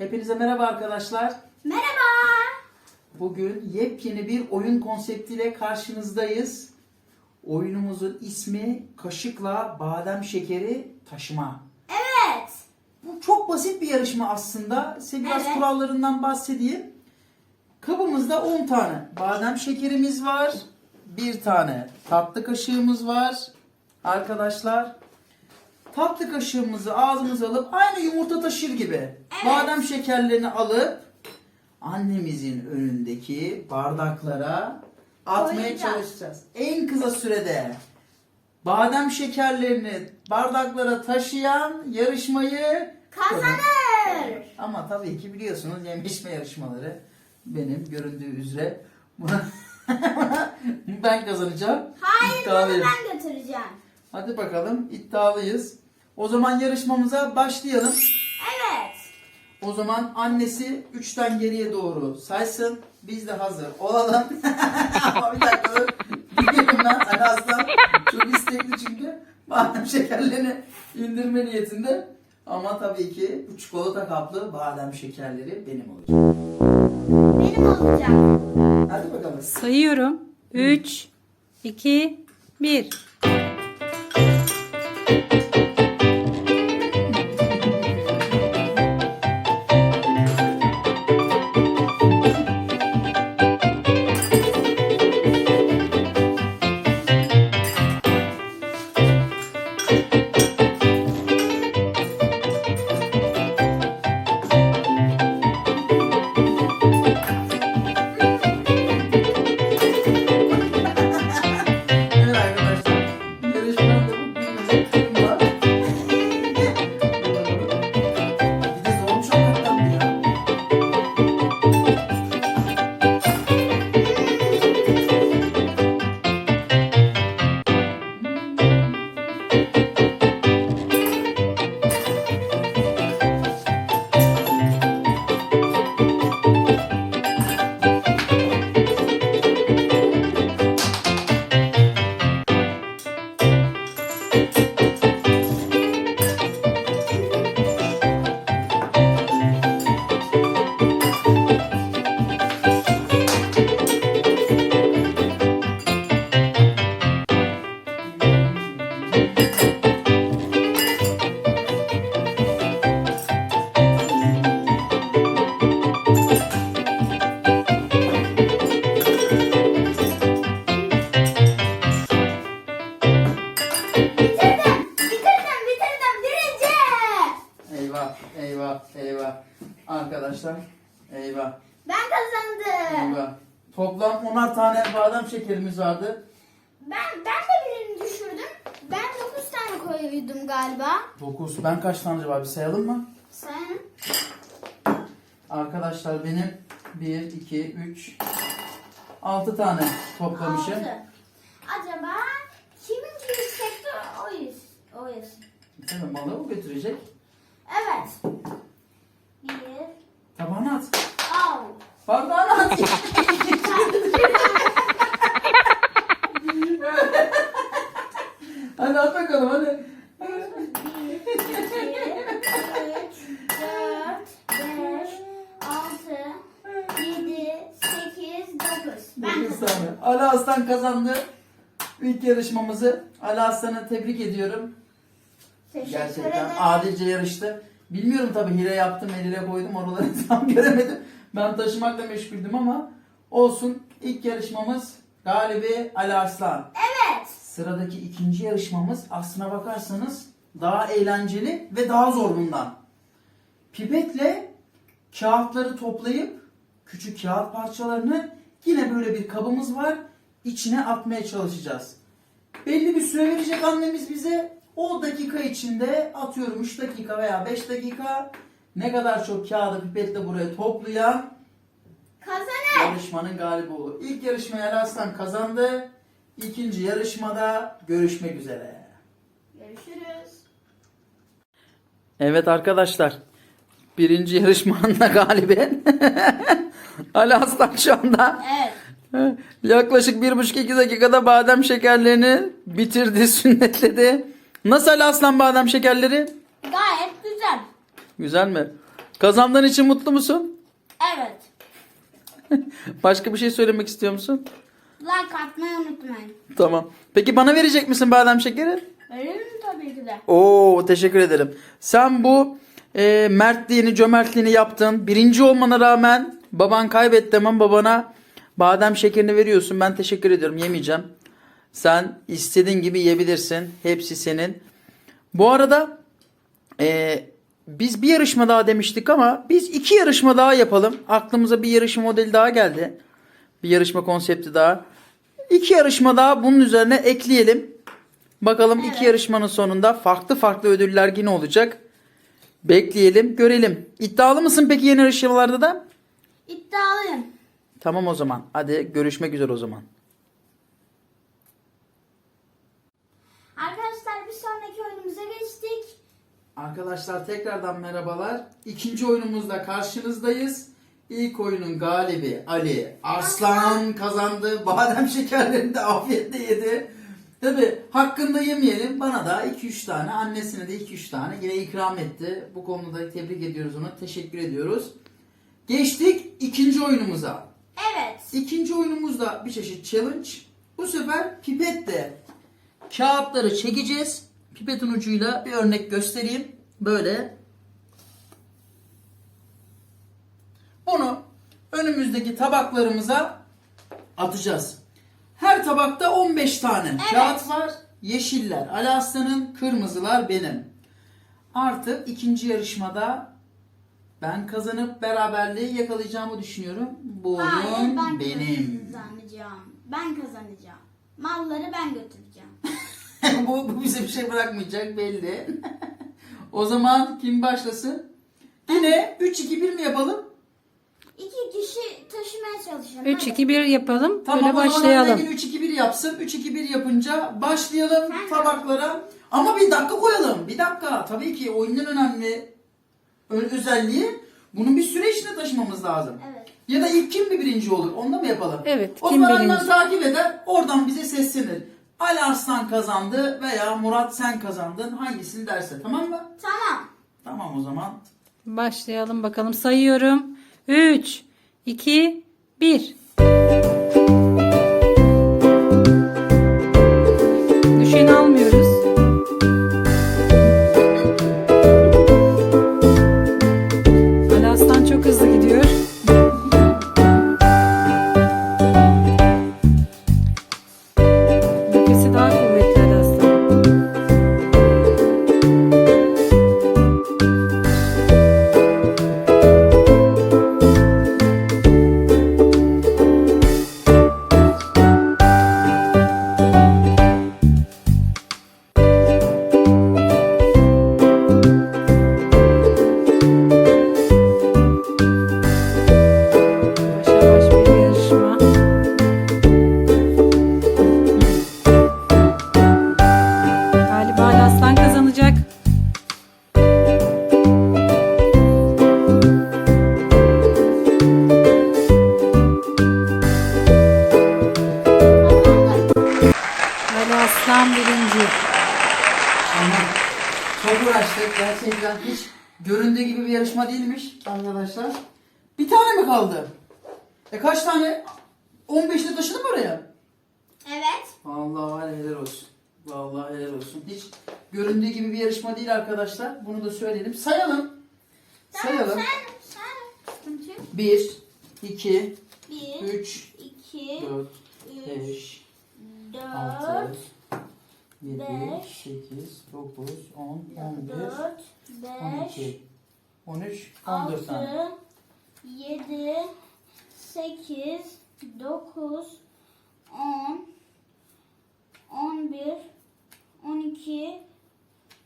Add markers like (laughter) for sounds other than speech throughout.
Hepinize merhaba arkadaşlar. Merhaba. Bugün yepyeni bir oyun konseptiyle karşınızdayız. Oyunumuzun ismi kaşıkla badem şekeri taşıma. Evet. Bu çok basit bir yarışma aslında. Size biraz Evet. kurallarından bahsedeyim. Kabımızda 10 tane badem şekerimiz var. Bir tane tatlı kaşığımız var. Arkadaşlar tatlı kaşığımızı ağzımıza alıp aynı yumurta taşır gibi badem şekerlerini alıp annemizin önündeki bardaklara atmaya Koyacağız. çalışacağız. En kısa sürede badem şekerlerini bardaklara taşıyan yarışmayı Kazanır. ama tabii ki biliyorsunuz yem içme yarışmaları benim göründüğü üzere buna (laughs) ben kazanacağım. Hayır bunu ben götüreceğim. Hadi bakalım iddialıyız. O zaman yarışmamıza başlayalım. Evet. O zaman annesi 3'ten geriye doğru saysın. Biz de hazır olalım. (laughs) Ama bir dakika dur. Biliyorum ben Ali Aslan çok istekli çünkü. Badem şekerlerini indirme niyetinde. Ama tabii ki bu çikolata kaplı badem şekerleri benim olacak. Benim olacak. Hadi bakalım. Sayıyorum. 3, 2, 1. Eyvah, eyvah, eyvah. Arkadaşlar, eyvah, Ben kazandım. eyvah. Toplam 10'ar tane badem şekerimiz vardı. Ben ben de birini düşürdüm. Ben 9 tane koydum galiba. 9. Ben kaç tane acaba bir sayalım mı? Sen Arkadaşlar benim 1, 2, 3, 6 tane toplamışım. altı. Acaba kiminki yüksekti o yüz. O yüz. Tabii malı o götürecek. Evet. Bir. Tabağına at. Al. Bardağına at. (laughs) hadi at bakalım hadi. Ali Aslan kazandı. İlk yarışmamızı. Ali Aslan'ı tebrik ediyorum. Teşekkür Gerçekten ederim. adilce yarıştı. Bilmiyorum tabii hile yaptım, hile koydum oraları (laughs) tam göremedim. Ben taşımakla meşguldüm ama olsun. İlk yarışmamız galibi Ali Arslan. Evet. Sıradaki ikinci yarışmamız aslına bakarsanız daha eğlenceli ve daha zor bundan. Pipetle kağıtları toplayıp küçük kağıt parçalarını yine böyle bir kabımız var. içine atmaya çalışacağız. Belli bir süre verecek annemiz bize. O dakika içinde atıyorum 3 dakika veya 5 dakika ne kadar çok kağıdı pipetle buraya toplayan Kazanır. yarışmanın galibi olur. İlk yarışmayı Ali Aslan kazandı. İkinci yarışmada görüşmek üzere. Görüşürüz. Evet arkadaşlar. Birinci yarışmanın da galibi. (laughs) Ali Aslan şu anda Evet. yaklaşık bir buçuk iki dakikada badem şekerlerini bitirdi, (laughs) sünnetledi. Nasıl Ali Aslan badem şekerleri? Gayet güzel. Güzel mi? Kazandığın için mutlu musun? Evet. (laughs) Başka bir şey söylemek istiyor musun? Like atmayı unutmayın. Tamam. Peki bana verecek misin badem şekeri? Veririm tabii ki de. Oo teşekkür ederim. Sen bu e, mertliğini, cömertliğini yaptın. Birinci olmana rağmen baban kaybetti ama babana badem şekerini veriyorsun. Ben teşekkür ediyorum. Yemeyeceğim. Sen istediğin gibi yiyebilirsin. Hepsi senin. Bu arada e, biz bir yarışma daha demiştik ama biz iki yarışma daha yapalım. Aklımıza bir yarışma modeli daha geldi. Bir yarışma konsepti daha. İki yarışma daha bunun üzerine ekleyelim. Bakalım iki Evet. yarışmanın sonunda farklı farklı ödüller yine olacak. Bekleyelim, görelim. İddialı mısın peki yeni yarışmalarda da? İddialıyım. Tamam o zaman. Hadi görüşmek üzere o zaman. Arkadaşlar bir sonraki oyunumuza geçtik. Arkadaşlar tekrardan merhabalar. İkinci oyunumuzda karşınızdayız. İlk oyunun galibi Ali Arslan kazandı. (laughs) Badem şekerlerini de afiyetle yedi. Tabi hakkında yemeyelim. Bana da 2-3 tane, annesine de 2-3 tane yine ikram etti. Bu konuda tebrik ediyoruz ona. Teşekkür ediyoruz. Geçtik ikinci oyunumuza. Evet. İkinci oyunumuzda bir çeşit challenge. Bu sefer pipetle kağıtları çekeceğiz. Pipetin ucuyla bir örnek göstereyim. Böyle. Bunu önümüzdeki tabaklarımıza atacağız. Her tabakta 15 tane kağıt var. Yeşiller Ali Aslan'ın, kırmızılar benim. Artık ikinci yarışmada ben kazanıp beraberliği yakalayacağımı düşünüyorum. Bu Hayır oyun ben benim. kazanacağım. Ben kazanacağım. Malları ben götüreceğim. (laughs) (laughs) bu, bu bize bir şey bırakmayacak belli. (laughs) o zaman kim başlasın? Yine 3-2-1 mi yapalım? İki kişi taşımaya çalışın. 3 Hadi. 2 1 yapalım. Tamam Böyle o zaman başlayalım. Engin 3-2-1 yapsın. 3-2-1 yapınca başlayalım Sen tabaklara. Ama bir dakika koyalım. Bir dakika. Tabii ki oyunun önemli ö- özelliği bunun bir süre içinde taşımamız lazım. Evet. Ya da ilk kim bir birinci olur? Onda mı yapalım? Evet, O kim zaman birinci? takip eder. Oradan bize seslenir. Ali Arslan kazandı veya Murat sen kazandın. Hangisini derse tamam mı? Tamam. Tamam o zaman. Başlayalım bakalım. Sayıyorum. 3 2 1 yarışma değilmiş arkadaşlar. Bir tane mi kaldı? E kaç tane? 15'te taşıdın mı oraya? Evet. Vallahi helal olsun. Vallahi helal olsun. Hiç göründüğü gibi bir yarışma değil arkadaşlar. Bunu da söyleyelim. Sayalım. Tamam Sayalım. sen, sen. Sıkıntı yok. 1, 2, Bir, 3, iki, 4, üç, 5, 6, dört, 7, beş, 8, 9, 10, 11, dört, beş, 12, 13, 14 tane. altı, yedi, sekiz, dokuz, on, on bir, on iki,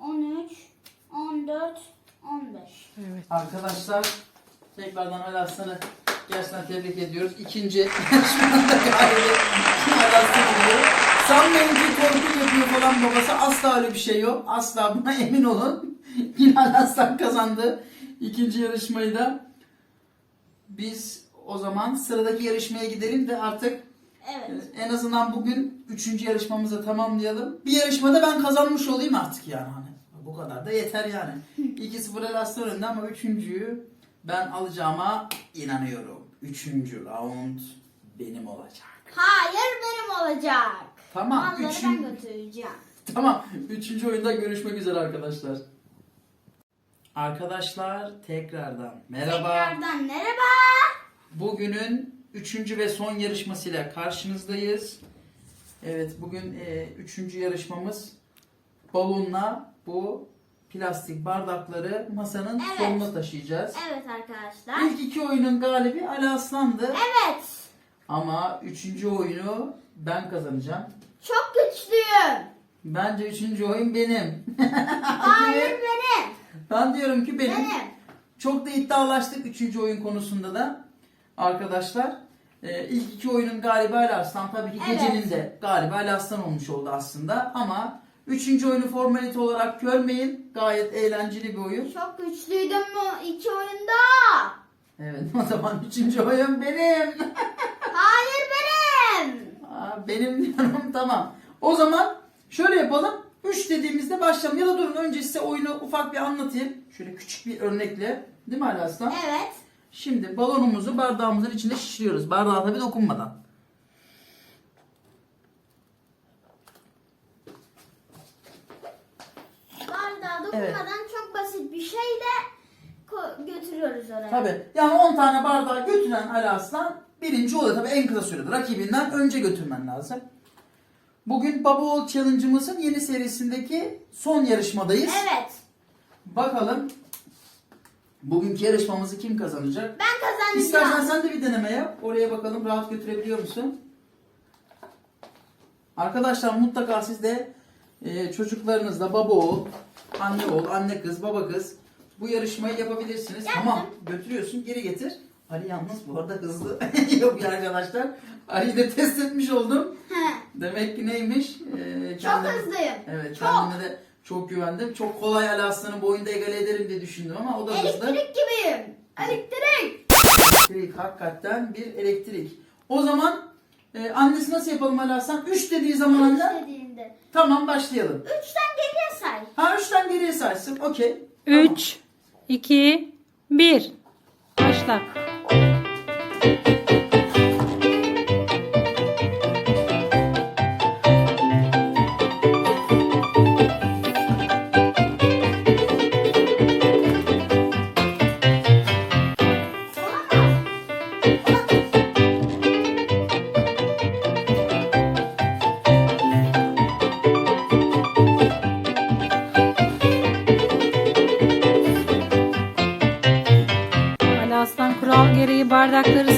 on üç, on dört, on beş. Evet. Arkadaşlar tekrardan Ali Aslan'ı gerçekten tebrik ediyoruz. İkinci yarışmada galibi Ali Aslan oluyor. Sanmayın ki torpil yapıyor falan babası. Asla öyle bir şey yok. Asla buna (laughs) emin olun. Yine Ali Aslan kazandı. İkinci yarışmayı da. Biz o zaman sıradaki yarışmaya gidelim de artık Evet. en azından bugün üçüncü yarışmamızı tamamlayalım. Bir yarışmada ben kazanmış olayım artık yani. Hani bu kadar da yeter yani. 2-0 El Aslan önde ama üçüncüyü Ben alacağıma inanıyorum. Üçüncü round benim olacak. Hayır benim olacak. Tamam. Malları üçün- ben götüreceğim. Tamam. Üçüncü oyunda görüşmek üzere arkadaşlar. Arkadaşlar tekrardan merhaba. Tekrardan merhaba. Bugünün üçüncü ve son yarışmasıyla karşınızdayız. Evet bugün e, üçüncü yarışmamız balonla bu plastik bardakları masanın Evet. sonuna taşıyacağız. Evet arkadaşlar. İlk iki oyunun galibi Ali Aslan'dı. Evet. Ama üçüncü oyunu ben kazanacağım. Çok güçlüyüm. Bence üçüncü oyun benim. (laughs) Hayır benim. Ben diyorum ki benim. Çok da iddialaştık üçüncü oyun konusunda da arkadaşlar. Ee, ilk iki oyunun galibi Ali Arslan tabii ki Evet. gecenin de galibi Ali Arslan olmuş oldu aslında ama üçüncü oyunu formalite olarak görmeyin. Gayet eğlenceli bir oyun. Çok güçlüydüm bu iki oyunda. Evet (laughs) o zaman üçüncü oyun benim. (laughs) Hayır benim. Aa, benim diyorum tamam. O zaman şöyle yapalım. 3 dediğimizde başlayalım. Ya da durun önce size oyunu ufak bir anlatayım. Şöyle küçük bir örnekle. Değil mi Ali Arslan? Evet. Şimdi balonumuzu bardağımızın içinde şişiriyoruz. Bardağa tabii dokunmadan. Bardağa dokunmadan çok basit bir şeyle ko- götürüyoruz oraya. Tabii. Yani 10 tane bardağı götüren Ali Aslan birinci oluyor. Tabii en kısa sürede. Rakibinden önce götürmen lazım. Bugün Baba Oğul Challenge'ımızın yeni serisindeki son yarışmadayız. Evet. Bakalım bugünkü yarışmamızı kim kazanacak? Ben kazanacağım. İstersen sen de bir deneme yap. Oraya bakalım rahat götürebiliyor musun? Arkadaşlar mutlaka siz de e, çocuklarınızla baba oğul, anne oğul, anne kız, baba kız bu yarışmayı yapabilirsiniz. Yaptım. Tamam götürüyorsun geri getir. Ali yalnız bu arada hızlı (laughs) yapıyor arkadaşlar. Ali'yi de test etmiş oldum. He. Demek ki neymiş? E, Çok kendim- hızlıyım. Evet Çok. kendime de çok güvendim. Çok kolay Ali Aslan'ın boyunda egale ederim diye düşündüm ama o da hızlı. Elektrik gibiyim. Elektrik. Elektrik hakikaten bir elektrik. O zaman e, annesi nasıl yapalım Ali Aslan? 3 dediği zaman anne. dediğinde. Tamam başlayalım. Üçten geriye say. Ha 3'ten geriye saysın. Okey. 3, 2, 1. Başla. Bardakları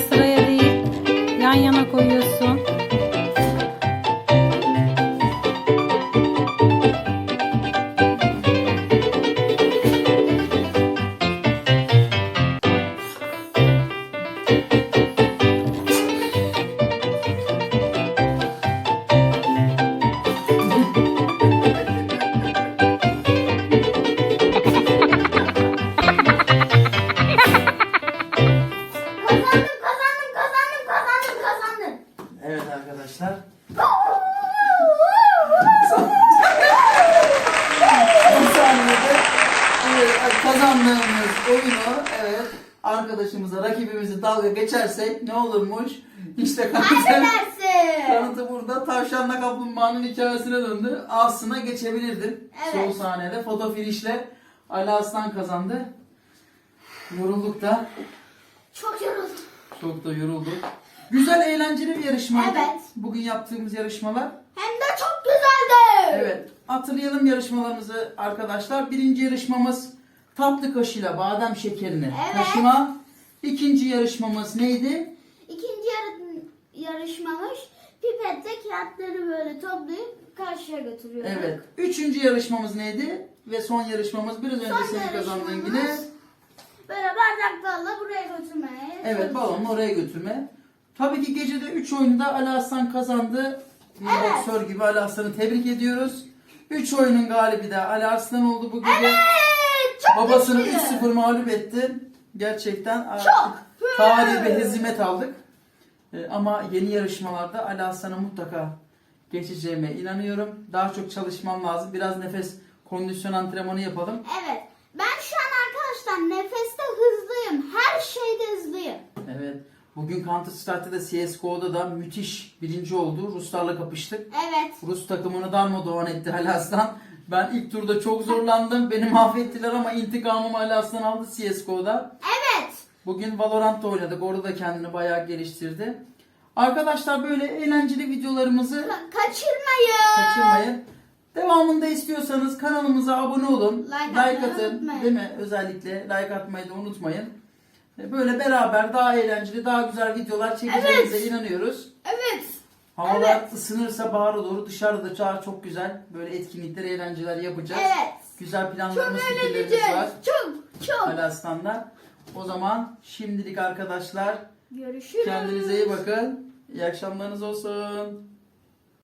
hikayesine döndü. Aslına geçebilirdin. Evet. Son saniyede foto finişle Ali Aslan kazandı. Yorulduk da. Çok yoruldum. Çok da yorulduk. Güzel eğlenceli bir yarışmaydı. Evet. Bugün yaptığımız yarışmalar. Hem de çok güzeldi. Evet. Hatırlayalım yarışmalarımızı arkadaşlar. Birinci yarışmamız tatlı kaşıyla badem şekerini Evet. taşıma. İkinci yarışmamız neydi? İkinci yarı, yarışmamız pipetle kağıtları böyle toplayıp karşıya götürüyoruz. Evet. Üçüncü yarışmamız neydi? Ve son yarışmamız biraz önce Son senin kazandığın yine. Böyle bardaklarla buraya götürmeye. Evet balonu oraya götürme. Tabii ki gecede 3 oyunda Ali Aslan kazandı. Bir Evet. boksör gibi Ali Aslan'ı tebrik ediyoruz. 3 oyunun galibi de Ali Aslan oldu bu gece. Evet, çok Babasını güçlü. 3-0 mağlup etti. Gerçekten Çok. tarihi bir hezimet aldık. Ee, ama yeni yarışmalarda Ali Aslan'a mutlaka geçeceğime inanıyorum. Daha çok çalışmam lazım. Biraz nefes kondisyon antrenmanı yapalım. Evet. Ben şu an arkadaşlar nefeste hızlıyım. Her Bugün Counter Strike'da da CSGO'da da müthiş birinci oldu. Ruslarla kapıştık. Evet. Rus takımını darmadağın etti Ali Aslan. Ben ilk turda çok zorlandım. Beni mahvettiler ama intikamımı Ali Aslan aldı CSGO'da. Evet. Bugün Valorant'ta oynadık. Orada da kendini bayağı geliştirdi. Arkadaşlar böyle eğlenceli videolarımızı Ka- kaçırmayın. kaçırmayın. Devamında istiyorsanız kanalımıza abone olun. Like atmayı atın. unutmayın. Değil mi? Özellikle like atmayı da unutmayın. Böyle beraber daha eğlenceli, daha güzel videolar çekeceğimize inanıyoruz. Evet. Havalar ısınırsa bahara doğru dışarıda daha çok güzel böyle etkinlikler, eğlenceler yapacağız. Evet. Güzel planlarımız, fikirlerimiz eğleneceğiz. var. Çok çok. Ali Aslan'da. O zaman şimdilik arkadaşlar Görüşürüz. kendinize iyi bakın. İyi akşamlarınız olsun.